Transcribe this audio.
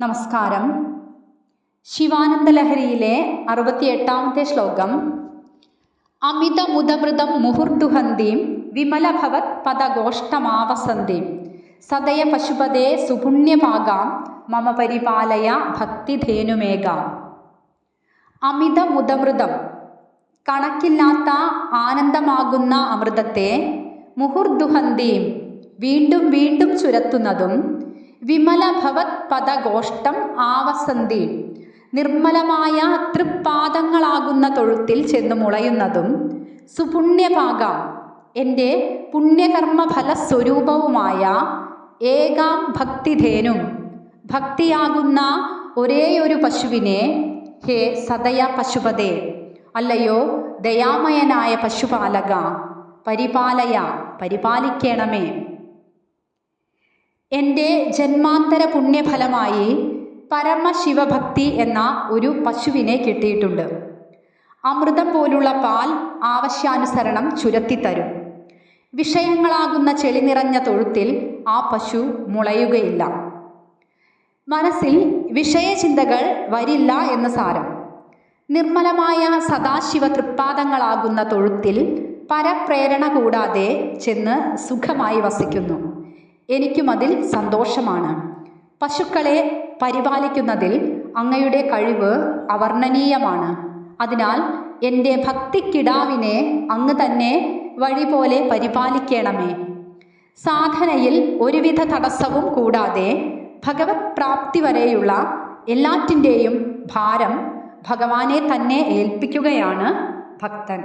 നമസ്കാരം. ശിവാനന്ദ ലഹരിയിലെ അറുപത്തിയെട്ടാമത്തെ ശ്ലോകം. അമിത മുദമൃതം മുഹുർദുഹന്തീം വിമലഭവത് പദഗോഷ്ടമാവസന്തീം സദയ പശുപതേ സുപുണ്യഭാഗാം മമ പരിപാലയ ഭക്തിധേനുമേകാം. അമിത മുദമൃതം കണക്കില്ലാത്ത ആനന്ദമാകുന്ന അമൃതത്തെ മുഹുർദുഹന്തീം വീണ്ടും വീണ്ടും ചുരത്തുന്നതും വിമലഭവത് പദഗോഷ്ടം ആവസന്തി. നിർമ്മലമായ തൃപ്പാദങ്ങളാകുന്ന തൊഴുത്തിൽ ചെന്ന് മുളയുന്നതും സുപുണ്യഭാഗം എന്റെ പുണ്യകർമ്മഫല സ്വരൂപവുമായ ഏകാം ഭക്തിധേനും ഭക്തിയാകുന്ന ഒരേയൊരു പശുവിനെ ഹേ സദയ പശുപതേ അല്ലയോ ദയാമയനായ പശുപാലക പരിപാലയ പരിപാലിക്കണമേ. എന്റെ ജന്മാന്തര പുണ്യഫലമായി പരമശിവഭക്തി എന്ന ഒരു പശുവിനെ കിട്ടിയിട്ടുണ്ട്. അമൃതം പോലുള്ള പാൽ ആവശ്യാനുസരണം ചുരത്തിത്തരും. വിഷയങ്ങളാകുന്ന ചെളി നിറഞ്ഞ തൊഴുത്തിൽ ആ പശു മുളയുകയില്ല. മനസ്സിൽ വിഷയചിന്തകൾ വരില്ല എന്ന് സാരം. നിർമ്മലമായ സദാശിവ തൃപ്പാദങ്ങളാകുന്ന തൊഴുത്തിൽ പരപ്രേരണ കൂടാതെ ചെന്ന് സുഖമായി വസിക്കുന്നു. എനിക്കും അതിൽ സന്തോഷമാണ്. പശുക്കളെ പരിപാലിക്കുന്നതിൽ അങ്ങയുടെ കഴിവ് അവർണനീയമാണ്. അതിനാൽ എന്റെ ഭക്തിക്കിടാവിനെ അങ്ങ് തന്നെ വഴി പോലെ പരിപാലിക്കണമേ. സാധനയിൽ ഒരുവിധ തടസ്സവും കൂടാതെ ഭഗവത് പ്രാപ്തി വരെയുള്ള എല്ലാറ്റിന്റെയും ഭാരം ഭഗവാനെ തന്നെ ഏൽപ്പിക്കുകയാണ് ഭക്തൻ.